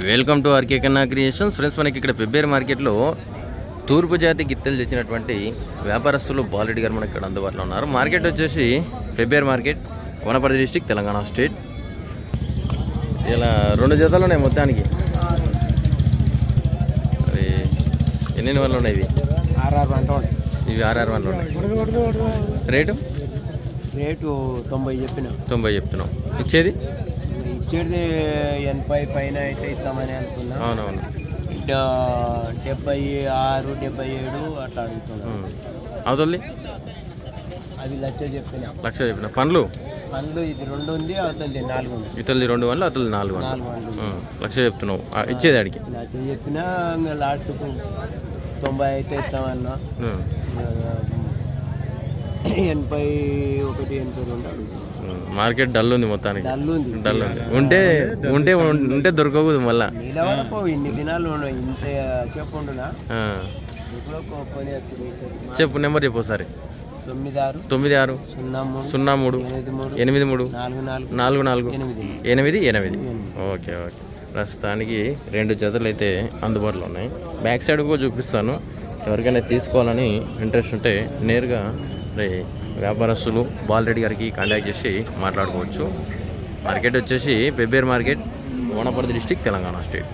Welcome to RK Kanna creations. Friends మనకి ఇక్కడ పెబ్బేరు మార్కెట్లో తూర్పు జాతి గిత్తెలు తెచ్చినటువంటి వ్యాపారస్తులు బాలరెడ్డి గారు మనకి ఇక్కడ అందుబాటులో ఉన్నారు. మార్కెట్ వచ్చేసి Pebbair market Wanaparthy district Telangana state. ఇలా రెండు జతలు ఉన్నాయి మొత్తానికి. మరి ఎన్ని వన్లు ఉన్నాయి ఇవి? ఆర్ఆర్ అంటే ఇవి ఆర్ఆర్ వన్లు ఉన్నాయి. రేటు? రేటు తొంభై చెప్పిన. తొంభై చెప్తున్నాం. ఇచ్చేది? ఇచ్చేది ఎనభై పైన అయితే ఇస్తామని అనుకున్నా. అవునవును. డెబ్బై ఆరు డెబ్బై ఏడు అట్లా అడుగుతున్నా. ఉం. అవతలది అది లక్ష చెప్పిన. లక్ష చెప్పిన. పండ్లు? పండ్లు ఇది రెండు ఉంది అవతలది నాలుగు ఉంది. ఇతరుది రెండు వన్లు అతలు నాలుగు ఉం. లక్ష చెప్తున్నావు. ఇచ్చేది ఆడికి? లక్ష చెప్పిన లాస్ట్కు తొంభై అయితే ఇస్తామన్నా. ఎనభై ఒకటి ఎనభై రెండు. మార్కెట్ డల్ ఉంది మొత్తానికి. డల్ ఉంది డల్ ఉంది ఉంటే ఉంటే ఉంటే దొరకకూడదు మళ్ళా. ఇన్ని దినాలు. ఇంత చెప్పుండునా. చెప్పు. నెంబర్ చెప్పు ఒకసారి. తొమ్మిది ఆరు తొమ్మిది ఆరు సున్నా మూడు సున్నా మూడు ఎనిమిది మూడు నాలుగు నాలుగు నాలుగు నాలుగు ఎనిమిది. ఎనిమిది ఓకే ఓకే. ప్రస్తుతానికి రెండు జతలు అయితే అందుబాటులో ఉన్నాయి. బ్యాక్ సైడ్ కూడా చూపిస్తాను. ఎవరికైనా తీసుకోవాలని ఇంట్రెస్ట్ ఉంటే నేరుగా వ్యాపారస్తులు బాలరెడ్డి గారికి కాంటాక్ట్ చేసి మాట్లాడుకోవచ్చు. మార్కెట్ వచ్చేసి Pebbair market Wanaparthy district Telangana state